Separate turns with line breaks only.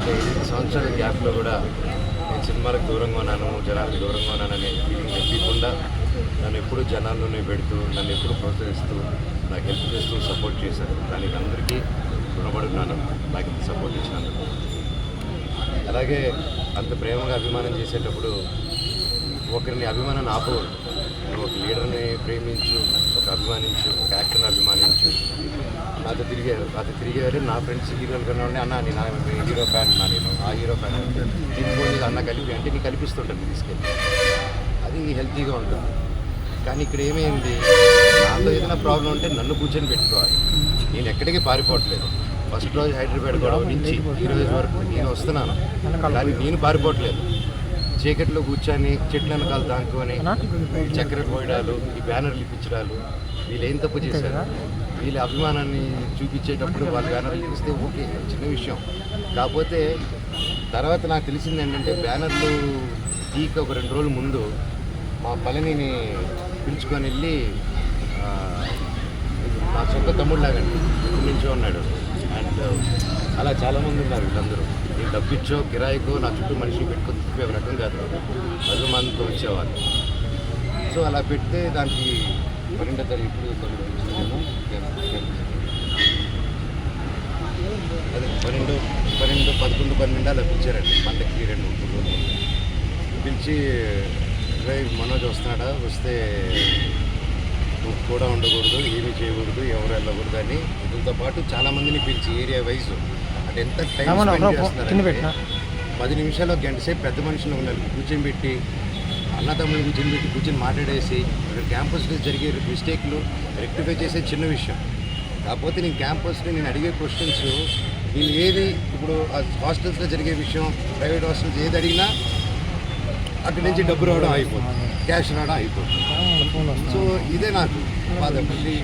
ఒక ఎనిమిది సంవత్సరాల గ్యాప్లో కూడా నేను సినిమాలకు దూరంగా ఉన్నాను జనాలకు దూరంగా ఉన్నాననే ఫీలింగ్ తెప్పకుండా నన్ను ఎప్పుడు జనాల్లోనే పెడుతూ నన్ను ఎప్పుడు ప్రోత్సహిస్తూ నాకు హెల్ప్ చేస్తూ సపోర్ట్ చేశారు. దానికి అందరికీ రుణపడున్నాను నాకు సపోర్ట్ ఇచ్చినందుకు. అలాగే అంత ప్రేమగా అభిమానం చేసేటప్పుడు ఒకరిని అభిమానాన్ని ఆపకూడదు. నువ్వు ఒక లీడర్ని ప్రేమించు ఒక అభిమానించు ఒక యాక్టర్ని అభిమానించు. నాతో తిరిగారు అది తిరిగారు నా ఫ్రెండ్స్ హీరోలు కన్నా ఉండే అన్న నేను నా హీరో ఫ్యాన్ నా నేను ఆ హీరో ఫ్యాన్ దీనిపోయి అన్న కలిపి అంటే నీకు కల్పిస్తుంటాను తీసుకెళ్ళి. అది హెల్తీగా ఉంటుంది. కానీ ఇక్కడ ఏమైంది? నాలో ఏదైనా ప్రాబ్లం ఉంటే నన్ను కూర్చొని పెట్టుకోవాలి. నేను ఎక్కడికి పారిపోవట్లేదు. ఫస్ట్ రోజు హైదరాబాద్ గొడవ నుంచి ఈ రోజు వరకు నేను వస్తున్నాను. కానీ నేను పారిపోవట్లేదు. చీకట్లో కూర్చొని చెట్ల వెనకాల దాంకొని ఈ చక్కెర పోయడాలు ఈ బ్యానర్లు ఇప్పించడాలు వీళ్ళు ఏం తప్పు చేశారు? వీళ్ళ అభిమానాన్ని చూపించేటప్పుడు వాళ్ళ బ్యానర్లు ఇస్తే ఓకే చిన్న విషయం. కాకపోతే తర్వాత నాకు తెలిసింది ఏంటంటే బ్యానర్లు తీక ఒక రెండు రోజుల ముందు మా పళనిని పిలుచుకొని వెళ్ళి మా సొంత తమ్ముడు లాగండి ఇక్కడి నుంచో ఉన్నాడు అండ్ uh, అలా చాలామంది ఉన్నారు వీళ్ళందరూ. నేను డబ్బిచ్చో కిరాయికో నా చుట్టూ మనిషిని పెట్టుకొని తిప్పే రకం కాదు. అభిమానంతో వచ్చేవాళ్ళు. సో అలా పెడితే దానికి పన్నెండో తారీఖు ఇప్పుడు అదే పన్నెండు పన్నెండు పదకొండు పన్నెండు అలా పిలిచారండి. పండక్కి రెండు మూడు పిలిచి రే మనోజ్ వస్తున్నాడా? వస్తే కూడా ఉండకూడదు ఏమీ చేయకూడదు ఎవరు వెళ్ళకూడదు అని. వీటితో పాటు చాలా మందిని పిలిచి ఏరియా వైజ్ అంటే ఎంత టైం స్పెండ్? చేస్తున్నారంటే పది నిమిషాలు గంట సేపు పెద్ద మనుషులు ఉన్నారు కూర్చొని పెట్టి అన్నదమ్ములు కూర్చొని పెట్టి కూర్చొని మాట్లాడేసి ఇక్కడ క్యాంపస్లో జరిగే మిస్టేక్లు రెక్టిఫై చేసే చిన్న విషయం. కాకపోతే నేను క్యాంపస్లో నేను అడిగే క్వశ్చన్స్ వీళ్ళు ఏది ఇప్పుడు హాస్టల్స్లో జరిగే విషయం ప్రైవేట్ హాస్టల్స్ ఏది అడిగినా అక్కడి నుంచి డబ్బు రావడం అయిపోతుంది. క్యాష్ రావడం అయిపోతుంది. సో ఇదే నాకు బాధపడి